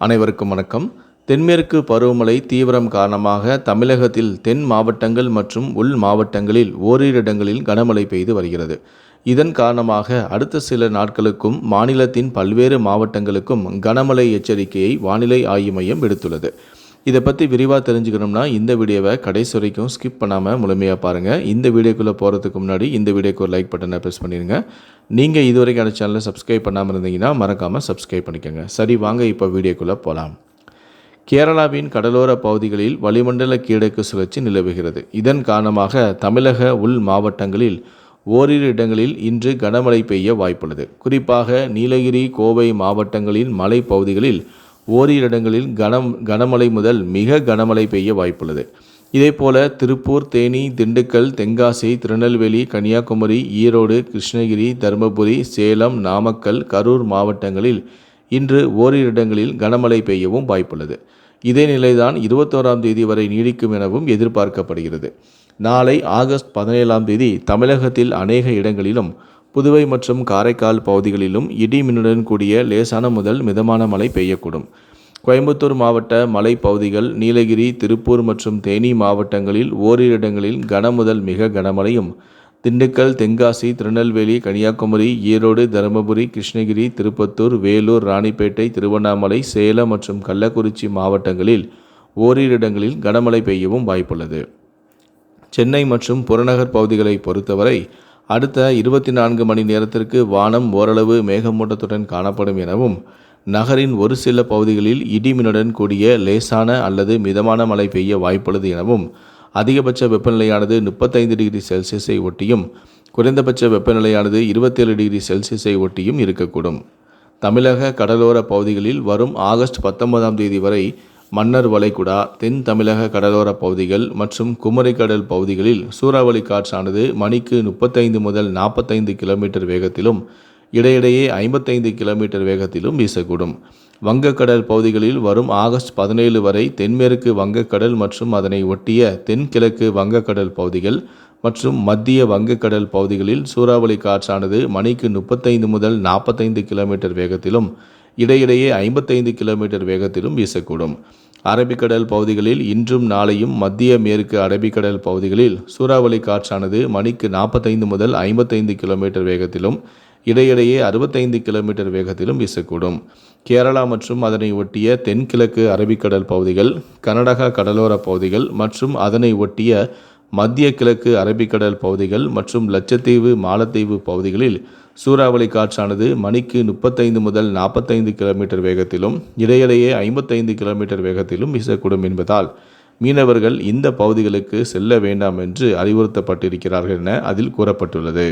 அனைவருக்கும் வணக்கம். தென்மேற்கு பருவமழை தீவிரம் காரணமாக தமிழகத்தில் தென் மாவட்டங்கள் மற்றும் உள் மாவட்டங்களில் ஓரிரு இடங்களில் கனமழை பெய்து வருகிறது. இதன் காரணமாக அடுத்த சில நாட்களுக்கும் மாநிலத்தின் பல்வேறு மாவட்டங்களுக்கும் கனமழை எச்சரிக்கையை வானிலை ஆய்வு மையம் விடுத்துள்ளது. இதை பற்றி விரிவாக தெரிஞ்சுக்கணும்னா இந்த வீடியோவை கடைசி வரைக்கும் ஸ்கிப் பண்ணாமல் முழுமையாக பாருங்கள் இந்த வீடியோக்குள்ளே போகிறதுக்கு முன்னாடி இந்த வீடியோக்கு ஒரு லைக் பட்டனை ப்ரெஸ் பண்ணிடுங்க நீங்கள் இதுவரைக்கும் அந்த சேனலை சப்ஸ்கிரைப் பண்ணாமல் இருந்தீங்கன்னா மறக்காமல் சப்ஸ்கிரைப் பண்ணிக்கோங்க. சரி வாங்க இப்போ வீடியோக்குள்ளே போகலாம் கேரளாவின் கடலோர பகுதிகளில் வளிமண்டல கீழக்கு சுழற்சி நிலவுகிறது. இதன் காரணமாக தமிழக உள் மாவட்டங்களில் ஓரிரு இடங்களில் இன்று கனமழை பெய்ய வாய்ப்புள்ளது. குறிப்பாக நீலகிரி கோவை மாவட்டங்களின் மலைப்பகுதிகளில் ஓரிரு இடங்களில் கனம் கனமழை முதல் மிக கனமழை பெய்ய வாய்ப்புள்ளது. இதேபோல திருப்பூர் தேனி திண்டுக்கல் தென்காசி திருநெல்வேலி கன்னியாகுமரி ஈரோடு கிருஷ்ணகிரி தருமபுரி சேலம் நாமக்கல் கரூர் மாவட்டங்களில் இன்று ஓரிரு இடங்களில் கனமழை பெய்யவும் வாய்ப்புள்ளது. இதே நிலைதான் இருபத்தோராம் தேதி வரை நீடிக்கும் எனவும் எதிர்பார்க்கப்படுகிறது. நாளை ஆகஸ்ட் பதினேழாம் தேதி தமிழகத்தில் அநேக இடங்களிலும் புதுவை மற்றும் காரைக்கால் பகுதிகளிலும் இடி மின்னுடன் கூடிய லேசான முதல் மிதமான மழை பெய்யக்கூடும். கோயம்புத்தூர் மாவட்ட மலைப்பகுதிகள் நீலகிரி திருப்பூர் மற்றும் தேனி மாவட்டங்களில் ஓரிரு இடங்களில் கன முதல் மிக கனமழையும். திண்டுக்கல் தென்காசி திருநெல்வேலி கன்னியாகுமரி ஈரோடு தருமபுரி கிருஷ்ணகிரி திருப்பத்தூர் வேலூர் ராணிப்பேட்டை திருவண்ணாமலை சேலம் மற்றும் கள்ளக்குறிச்சி மாவட்டங்களில் ஓரிரு இடங்களில் கனமழை பெய்யவும் வாய்ப்புள்ளது. சென்னை மற்றும் புறநகர் பகுதிகளை பொறுத்தவரை அடுத்த இருபத்தி நான்கு மணி நேரத்திற்கு வானம் ஓரளவு மேகமூட்டத்துடன் காணப்படும் எனவும் நகரின் ஒரு சில பகுதிகளில் இடிமின்னுடன் கூடிய லேசான அல்லது மிதமான மழை பெய்ய வாய்ப்புள்ளது எனவும் அதிகபட்ச வெப்பநிலையானது முப்பத்தைந்து டிகிரி செல்சியஸை ஒட்டியும் குறைந்தபட்ச வெப்பநிலையானது இருபத்தேழு டிகிரி செல்சியஸை ஒட்டியும் இருக்கக்கூடும். தமிழக கடலோர பகுதிகளில் வரும் ஆகஸ்ட் பத்தொன்பதாம் தேதி வரை மன்னர் வளைகுடா தென் தமிழக கடலோர பகுதிகள் மற்றும் குமரிக்கடல் பகுதிகளில் சூறாவளி காற்றானது மணிக்கு முப்பத்தைந்து முதல் நாற்பத்தைந்து கிலோமீட்டர் வேகத்திலும் இடையிடையே ஐம்பத்தைந்து கிலோமீட்டர் வேகத்திலும் வீசக்கூடும். வங்கக்கடல் பகுதிகளில் வரும் ஆகஸ்ட் பதினேழு வரை தென்மேற்கு வங்கக்கடல் மற்றும் அதனை ஒட்டிய தென்கிழக்கு வங்கக்கடல் பகுதிகள் மற்றும் மத்திய வங்கக்கடல் பகுதிகளில் சூறாவளி காற்றானது மணிக்கு முப்பத்தைந்து முதல் நாற்பத்தைந்து கிலோமீட்டர் வேகத்திலும் இடையிடையே ஐம்பத்தைந்து கிலோமீட்டர் வேகத்திலும் வீசக்கூடும். அரபிக்கடல் பகுதிகளில் இன்றும் நாளையும் மத்திய மேற்கு அரபிக்கடல் பகுதிகளில் சூறாவளி காற்றானது மணிக்கு நாற்பத்தைந்து முதல் ஐம்பத்தைந்து கிலோமீட்டர் வேகத்திலும் இடையிடையே அறுபத்தைந்து கிலோமீட்டர் வேகத்திலும் வீசக்கூடும். கேரளா மற்றும் அதனை ஒட்டிய தென்கிழக்கு அரபிக்கடல் பகுதிகள் கர்நாடகா கடலோர பகுதிகள் மற்றும் அதனை ஒட்டிய மத்திய கிழக்கு அரபிக்கடல் பகுதிகள் மற்றும் லட்சத்தீவு மாலத்தீவு பகுதிகளில் சூறாவளி காற்றானது மணிக்கு முப்பத்தைந்து முதல் நாற்பத்தைந்து கிலோமீட்டர் வேகத்திலும் இடையிடையே ஐம்பத்தைந்து கிலோமீட்டர் வேகத்திலும் வீசக்கூடும் என்பதால் மீனவர்கள் இந்த பகுதிகளுக்கு செல்ல வேண்டாம் என்று அறிவுறுத்தப்பட்டிருக்கிறார்கள் என அதில் கூறப்பட்டுள்ளது.